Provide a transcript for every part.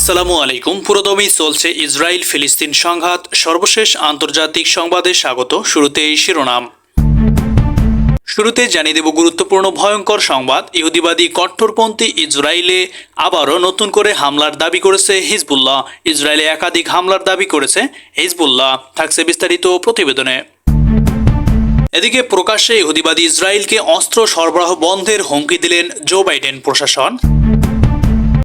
আসসালামু আলাইকুম। পুরোদমই চলছে ইসরায়েল ফিলিস্তিন সংঘাত। সর্বশেষ আন্তর্জাতিক সংবাদে স্বাগত শুরুতেই শিরোনাম। শুরুতে জানিয়ে দেব গুরুত্বপূর্ণ ভয়ঙ্কর সংবাদ। ইহুদিবাদী কট্টরপন্থী ইসরায়েলে আবারও নতুন করে হামলার দাবি করেছে হিজবুল্লাহ। ইসরায়েলে একাধিক হামলার দাবি করেছে হিজবুল্লাহ। থাকছে বিস্তারিত প্রতিবেদনে। এদিকে প্রকাশ্যে ইহুদিবাদী ইসরায়েলকে অস্ত্র সরবরাহ বন্ধের হুমকি দিলেন জো বাইডেন প্রশাসন।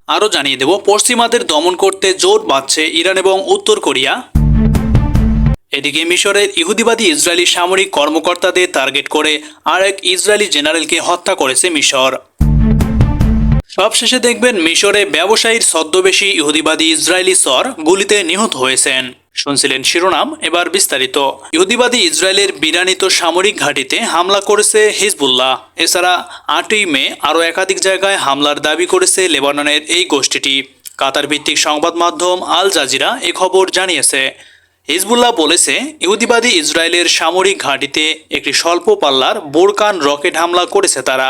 আরও জানিয়ে দেব, পশ্চিমাদের দমন করতে জোর বাঁধছে ইরান এবং উত্তর কোরিয়া। এদিকে মিশরের ইহুদিবাদী ইসরায়েলি সামরিক কর্মকর্তাদের টার্গেট করে আরেক ইসরায়েলি জেনারেলকে হত্যা করেছে মিশর। সবশেষে দেখবেন মিশরে ব্যবসায়ীর ছদ্মবেশী ইহুদিবাদী ইসরায়েলি সর গুলিতে নিহত হয়েছেন। শুনছিলেন শিরোনাম। এবার বিস্তারিত। ইহুদিবাদী ইসরায়েলের বিরানিত সামরিক ঘাঁটিতে হামলা করেছে হিজবুল্লাহ। এছাড়া আটই মে আরও একাধিক জায়গায় হামলার দাবি করেছে লেবাননের এই গোষ্ঠীটি। কাতার ভিত্তিক সংবাদ মাধ্যম আল জাজিরা এ খবর জানিয়েছে। হিজবুল্লাহ বলেছে, ইহুদিবাদী ইসরায়েলের সামরিক ঘাঁটিতে একটি স্বল্প পাল্লার বোরকান রকেট হামলা করেছে তারা।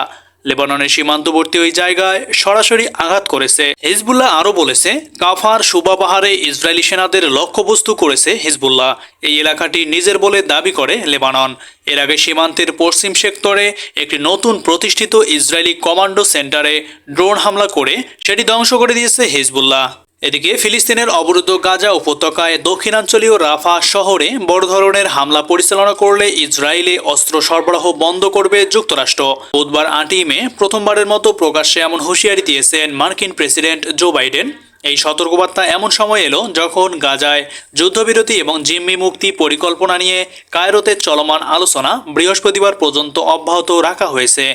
লেবাননের সীমান্তবর্তী ওই জায়গায় সরাসরি আঘাত করেছে। হিজবুল্লাহ আরও বলেছে, কাফার সুবা পাহাড়ে ইসরায়েলি সেনাদের লক্ষ্যবস্তু করেছে হিজবুল্লাহ। এই এলাকাটি নিজের বলে দাবি করে লেবানন। এর আগে সীমান্তের পশ্চিম সেক্টরে একটি নতুন প্রতিষ্ঠিত ইসরায়েলি কমান্ডো সেন্টারে ড্রোন হামলা করে সেটি ধ্বংস করে দিয়েছে হিজবুল্লাহ। এদিকে ফিলিস্তিনের অবরুদ্ধ গাজা উপত্যকায় দক্ষিণাঞ্চলীয় রাফা শহরে বড় ধরনের হামলা পরিচালনা করলে ইসরায়েলে অস্ত্র সরবরাহ বন্ধ করবে যুক্তরাষ্ট্র। বুধবার আটই মে প্রথমবারের মতো প্রকাশ্যে এমন হুঁশিয়ারি দিয়েছেন মার্কিন প্রেসিডেন্ট জো বাইডেন। এই সতর্কবার্তা এমন সময় এলো যখন গাজায় যুদ্ধবিরতি এবং জিম্মি মুক্তি পরিকল্পনা নিয়ে কায়রোতে চলমান আলোচনা বৃহস্পতিবার পর্যন্ত অব্যাহত রাখা হয়েছে।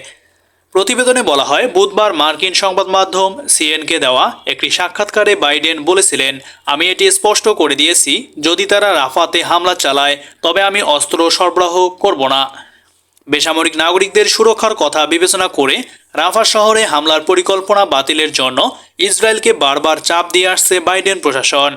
প্রতিবেদনে বলা হয়, বুধবার মার্কিন সংবাদ মাধ্যম সিএনকে দেওয়া একটি সাক্ষাৎকারে বাইডেন বলেছিলেন, আমি এটি স্পষ্ট করে দিয়েছি, যদি তারা রাফাতে হামলা চালায়, তবে আমি অস্ত্র সরবরাহ করব না। বেসামরিক নাগরিকদের সুরক্ষার কথা বিবেচনা করে রাফা শহরে হামলার পরিকল্পনা বাতিলের জন্য ইসরায়েলকে বারবার চাপ দিয়ে আসছে বাইডেন প্রশাসন।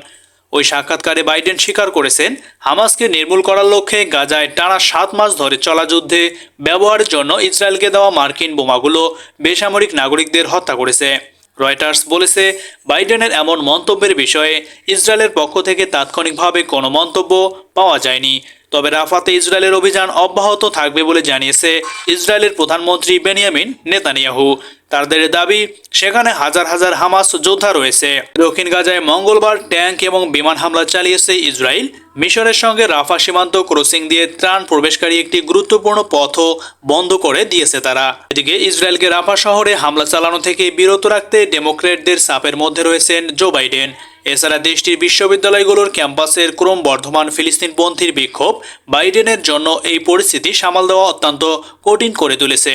ওই সাক্ষাৎকারে বাইডেন স্বীকার করেছেন, হামাসকে নির্মূল করার লক্ষ্যে গাজায় টানা সাত মাস ধরে চলা যুদ্ধে ব্যবহারের জন্য ইসরায়েলকে দেওয়া মার্কিন বোমাগুলো বেসামরিক নাগরিকদের হত্যা করেছে। রয়টার্স বলেছে, বাইডেনের এমন মন্তব্যের বিষয়ে ইসরায়েলের পক্ষ থেকে তাৎক্ষণিকভাবে কোনো মন্তব্য পাওয়া যায়নি। তবে রাফাতে ইসরায়েলের অভিযান অব্যাহত থাকবে বলে জানিয়েছে ইসরায়েলের প্রধানমন্ত্রী বেনিয়ামিন নেতানিয়াহু। তাদের দাবি, সেখানে হাজার হাজার হামাস যোদ্ধা রয়েছে। দক্ষিণ গাজায় মঙ্গলবার ট্যাঙ্ক এবং বিমান হামলা চালিয়েছে ইসরায়েল। মিশরের সঙ্গে রাফা সীমান্ত ক্রসিং দিয়ে ত্রাণ প্রবেশকারী একটি গুরুত্বপূর্ণ পথও বন্ধ করে দিয়েছে তারা। এদিকে ইসরায়েলকে রাফা শহরে হামলা চালানো থেকে বিরত রাখতে ডেমোক্রেটদের চাপের মধ্যে রয়েছেন জো বাইডেন। এছাড়া দেশটির বিশ্ববিদ্যালয়গুলোর ক্যাম্পাসের ক্রম বর্ধমান ফিলিস্তিন পন্থীর বিক্ষোভ বাইডেনের জন্য এই পরিস্থিতি সামাল দেওয়া অত্যন্ত কঠিন করে তুলেছে।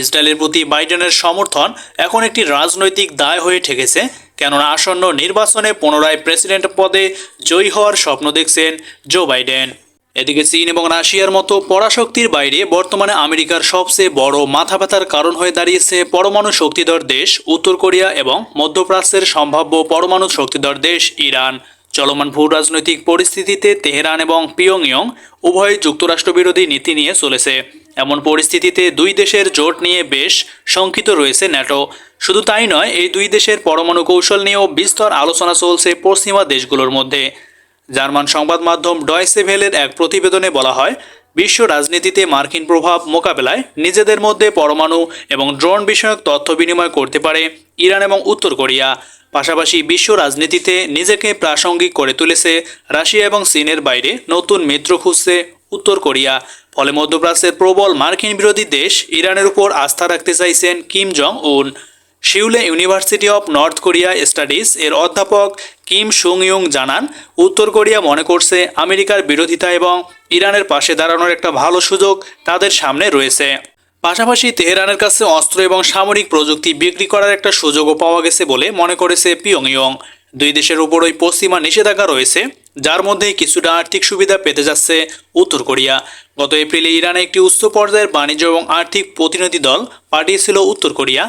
ইসরায়েলের প্রতি বাইডেনের সমর্থন এখন একটি রাজনৈতিক দায় হয়ে ঠেকেছে, কেননা আসন্ন নির্বাচনে পুনরায় প্রেসিডেন্ট পদে জয়ী হওয়ার স্বপ্ন দেখছেন জো বাইডেন। এদিকে চীন এবং রাশিয়ার মতো পরাশক্তির বাইরে বর্তমানে আমেরিকার সবচেয়ে বড় মাথা ব্যথার কারণ হয়ে দাঁড়িয়েছে পরমাণু শক্তিধর দেশ, উত্তর কোরিয়া এবং মধ্যপ্রাচ্যের সম্ভাব্য পরমাণু শক্তিধর দেশ, ইরান। চলমান ভূ রাজনৈতিক পরিস্থিতিতে তেহরান এবং পিয়ংইয়ং উভয় যুক্তরাষ্ট্র বিরোধী নীতি নিয়ে চলেছে। এমন পরিস্থিতিতে দুই দেশের জোট নিয়ে বেশ শঙ্কিত রয়েছে ন্যাটো। শুধু তাই নয়, এই দুই দেশের পরমাণু কৌশল নিয়েও বিস্তর আলোচনা চলছে পশ্চিমা দেশগুলোর মধ্যে। জার্মান সংবাদ মাধ্যম ডয়সে ভেলের এক প্রতিবেদনে বলা হয়, বিশ্ব রাজনীতিতে মার্কিন প্রভাব মোকাবেলায় নিজেদের মধ্যে পরমাণু এবং ড্রোন বিষয়ক তথ্য বিনিময় করতে পারে ইরান এবং উত্তর কোরিয়া। পাশাপাশি বিশ্ব রাজনীতিতে নিজেকে প্রাসঙ্গিক করে তুলেছে রাশিয়া এবং চীনের বাইরে নতুন মিত্র খুঁজছে উত্তর কোরিয়া। ফলে মধ্যপ্রাচ্যের প্রবল মার্কিন বিরোধী দেশ ইরানের উপর আস্থা রাখতে চাইছেন Kim Jong Un. সিউলে university of North Korea studies এর অধ্যাপক কিম সুং ইউং জানান, উত্তর কোরিয়া মনে করছে আমেরিকার বিরোধিতা এবং ইরানের পাশে দাঁড়ানোর একটা ভালো সুযোগ তাদের সামনে রয়েছে। পাশাপাশি তেহরানের কাছে অস্ত্র এবং সামরিক প্রযুক্তি বিক্রি করার একটা সুযোগও পাওয়া গেছে বলে মনে করেছে পিয়ংইয়ং। দুই দেশের উপরই পশ্চিমা নিষেধাজ্ঞা রয়েছে, যার মধ্যে কিছুটা আর্থিক সুবিধা পেতে যাচ্ছে উত্তর কোরিয়া। গত এপ্রিলে ইরানে একটি উচ্চ পর্যায়ের বাণিজ্য এবং আর্থিক প্রতিনিধি দল পাঠিয়েছিল উত্তর কোরিয়া।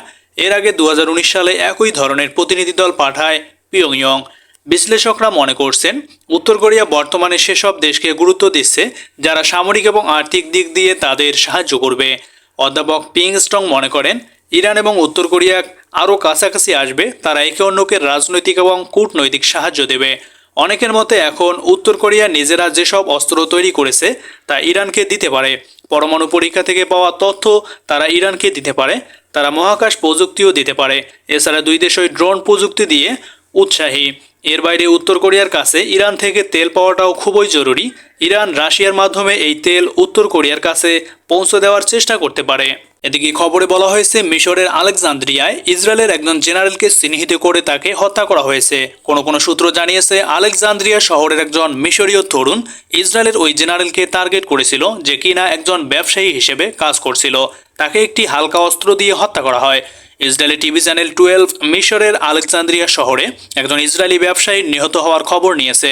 এর আগে দু হাজার উনিশ সালে একই ধরনের প্রতিনিধি দল পাঠায় পিয়ংইয়ং। বিশ্লেষকরা মনে করছেন, উত্তর কোরিয়া বর্তমানে সেসব দেশকে গুরুত্ব দিচ্ছে, যারা সামরিক এবং আর্থিক দিক দিয়ে তাদের সাহায্য করবে। অধ্যাপক পিং স্টং মনে করেন, ইরান এবং উত্তর কোরিয়া আরও কাছাকাছি আসবে, তারা একে অন্যকে রাজনৈতিক এবং কূটনৈতিক সাহায্য দেবে। অনেকের মতে এখন উত্তর কোরিয়া নিজেরা যেসব অস্ত্র তৈরি করেছে, তা ইরানকে দিতে পারে। পরমাণু পরীক্ষা থেকে পাওয়া তথ্য তারা ইরানকে দিতে পারে, তারা মহাকাশ প্রযুক্তিও দিতে পারে। এছাড়া দুই দেশই ড্রোন প্রযুক্তি দিয়ে উৎসাহী। এর বাইরে উত্তর কোরিয়ার কাছে ইরান থেকে তেল পাওয়াটাও খুবই জরুরি। ইরান রাশিয়ার মাধ্যমে এই তেল উত্তর কোরিয়ার কাছে পৌঁছে দেওয়ার চেষ্টা করতে পারে। এদিকে খবরে বলা হয়েছে, মিশরের আলেকজান্দ্রিয়ায় ইসরায়েলের একজন জেনারেলকে চিহ্নিত করে তাকে হত্যা করা হয়েছে। কোনো কোনো সূত্র জানিয়েছে, আলেকজান্দ্রিয়া শহরের একজন মিশরীয় তরুণ ইসরায়েলের ওই জেনারেলকে টার্গেট করেছিল যে কিনা একজন ব্যবসায়ী হিসেবে কাজ করছিল। তাকে একটি হালকা অস্ত্র দিয়ে হত্যা করা হয়। ইসরায়েলি টিভি চ্যানেল টুয়েলভ মিশরের আলেকজান্দ্রিয়া শহরে একজন ইসরায়েলি ব্যবসায়ী নিহত হওয়ার খবর নিয়েছে।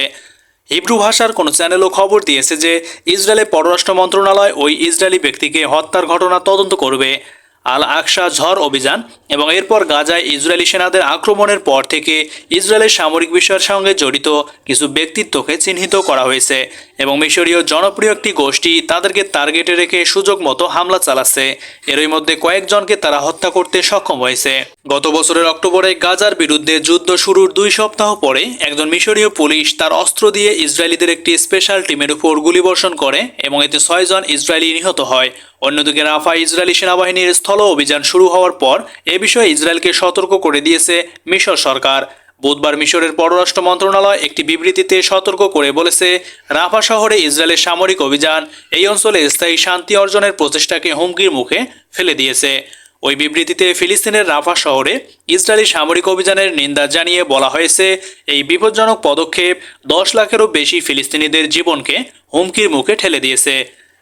হিব্রু ভাষার কোনো চ্যানেলও খবর দিয়েছে যে, ইসরায়েলের পররাষ্ট্র মন্ত্রণালয় ওই ইসরায়েলি ব্যক্তিকে হত্যার ঘটনা তদন্ত করবে। আল আকশা ঝড় অভিযান এবং এরপর গাজায় ইসরায়েলি সেনাদের আক্রমণের পর থেকে ইসরায়েলের সামরিক বিষয়ের সঙ্গে জড়িত কিছু ব্যক্তিত্বকে চিহ্নিত করা হয়েছে এবং মিশরীয় জনপ্রিয় একটি গোষ্ঠী তাদেরকে টার্গেটে রেখে সুযোগ মতো হামলা চালাচ্ছে। এরই মধ্যে কয়েকজনকে তারা হত্যা করতে সক্ষম হয়েছে। গত বছরের অক্টোবরে গাজার বিরুদ্ধে যুদ্ধ শুরুর দুই সপ্তাহ পরে একজন মিশরীয় পুলিশ তার অস্ত্র দিয়ে ইসরায়েলিদের একটি স্পেশাল টিমের উপর গুলিবর্ষণ করে এবং এতে ছয়জন ইসরায়েলি নিহত হয়। অন্যদিকে রাফা ইসরায়েলি সেনাবাহিনীর স্থল অভিযান শুরু হওয়ার পর এ বিষয়ে ইসরায়েলকে সতর্ক করে দিয়েছে মিশর সরকার। বুধবার মিশরের পররাষ্ট্র মন্ত্রণালয় একটি বিবৃতিতে সতর্ক করে বলেছে, রাফা শহরে ইসরায়েলের সামরিক অভিযান এই অঞ্চলে স্থায়ী শান্তি অর্জনের প্রচেষ্টাকে হুমকির মুখে ফেলে দিয়েছে। ওই বিবৃতিতে ফিলিস্তিনের রাফা শহরে ইসরায়েলি সামরিক অভিযানের নিন্দা জানিয়ে বলা হয়েছে, এই বিপজ্জনক পদক্ষেপ দশ লাখেরও বেশি ফিলিস্তিনিদের জীবনকে হুমকির মুখে ঠেলে দিয়েছে।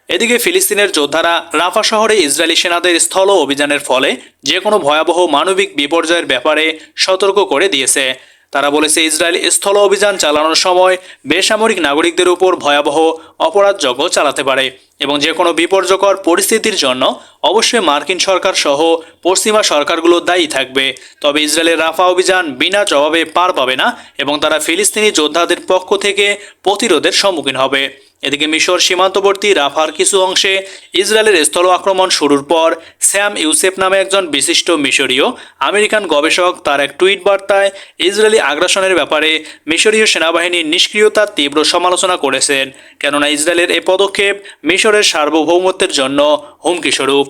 এদিকে ফিলিস্তিনের যোদ্ধারা রাফা শহরে ইসরায়েলি সেনাদের স্থল অভিযানের ফলে যে কোনো ভয়াবহ মানবিক বিপর্যয়ের ব্যাপারে সতর্ক করে দিয়েছে। তারা বলেছে, ইসরায়েল স্থল অভিযান চালানোর সময় বেসামরিক নাগরিকদের উপর ভয়াবহ অপরাধযজ্ঞ চালাতে পারে এবং যে কোনো বিপর্যকর পরিস্থিতির জন্য অবশ্যই মার্কিন সরকার সহ পশ্চিমা সরকারগুলো দায়ী থাকবে। তবে ইসরায়েলের রাফা অভিযান বিনা জবাবে পার পাবে না এবং তারা ফিলিস্তিনি যোদ্ধাদের পক্ষ থেকে প্রতিরোধের সম্মুখীন হবে। এদিকে মিশর সীমান্তবর্তী রাফার কিছু অংশে ইসরায়েলের স্থল আক্রমণ শুরুর পর স্যাম ইউসেফ নামে একজন বিশিষ্ট মিশরীয় আমেরিকান গবেষক তার এক টুইট বার্তায় ইসরায়েলি আগ্রাসনের ব্যাপারে মিশরীয় সেনাবাহিনীর নিষ্ক্রিয়তার তীব্র সমালোচনা করেছেন, কেননা ইসরায়েলের এ পদক্ষেপ মিশরের সার্বভৌমত্বের জন্য হুমকি স্বরূপ।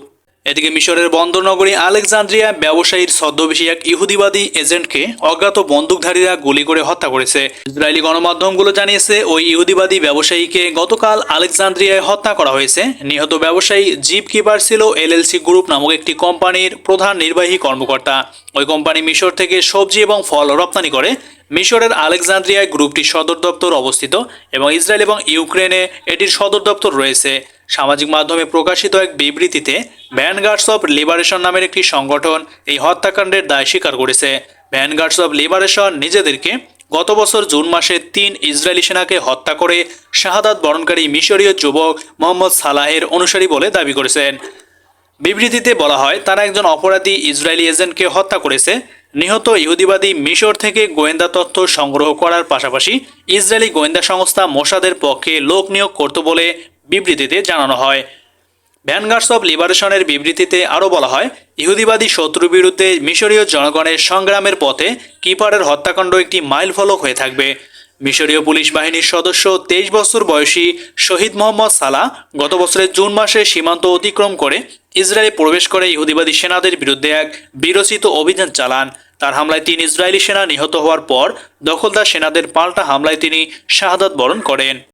এদিকে মিশরের বন্দরনগরী আলেকজান্দ্রিয়া ব্যবসায়ীর ছদ্মবেশী এক ইহুদিবাদী এজেন্টকে অজ্ঞাত বন্দুকধারীরা গুলি করে হত্যা করেছে। ইসরায়েলি গণমাধ্যমগুলো জানিয়েছে, ওই ইহুদিবাদী ব্যবসায়ীকে গতকাল আলেকজান্দ্রিয়ায় হত্যা করা হয়েছে। নিহত ব্যবসায়ী জিপ কিপার ছিল এলএলসি গ্রুপ নামক একটি কোম্পানির প্রধান নির্বাহী কর্মকর্তা। ওই কোম্পানি মিশর থেকে সবজি এবং ফল রপ্তানি করে। মিশরের আলেকজান্দ্রিয়ায় গ্রুপটির সদর দপ্তর অবস্থিত এবং ইসরায়েল এবং ইউক্রেনে এটির সদর দপ্তর রয়েছে। সামাজিক মাধ্যমে প্রকাশিত এক বিবৃতিতে ভ্যানগার্ডস অব লিবারেশন নামের একটি সংগঠন এই হত্যাকাণ্ডের দায় স্বীকার করেছে। ভ্যানগার্ডস অব লিবারেশন নিজেদেরকে গত বছর জুন মাসে তিন ইসরায়েলি সেনাকে হত্যা করে শাহাদাত বরণকারী মিশরীয় যুবক মোহাম্মদ সালাহের অনুসারী বলে দাবি করেছেন। বিবৃতিতে বলা হয়, তারা একজন অপরাধী ইসরায়েলি এজেন্টকে হত্যা করেছে। নিহত ইহুদিবাদী মিশর থেকে গোয়েন্দা তথ্য সংগ্রহ করার পাশাপাশি ইসরায়েলি গোয়েন্দা সংস্থা মোসাদের পক্ষে লোক নিয়োগ করত বলে বিবৃতিতে জানানো হয়। ভ্যানগার্ডস অব লিবারেশনের বিবৃতিতে আরও বলা হয়, ইহুদিবাদী শত্রুর বিরুদ্ধে মিশরীয় জনগণের সংগ্রামের পথে কিপারের হত্যাকাণ্ড একটি মাইল ফলক হয়ে থাকবে। মিশরীয় পুলিশ বাহিনীর সদস্য তেইশ বছর বয়সী শহীদ মোহাম্মদ সালা গত বছরের জুন মাসে সীমান্ত অতিক্রম করে ইসরায়েলে প্রবেশ করে ইহুদিবাদী সেনাদের বিরুদ্ধে এক বিরচিত অভিযান চালান। তার হামলায় তিন ইসরায়েলি সেনা নিহত হওয়ার পর দখলদার সেনাদের পাল্টা হামলায় তিনি শাহাদাত বরণ করেন।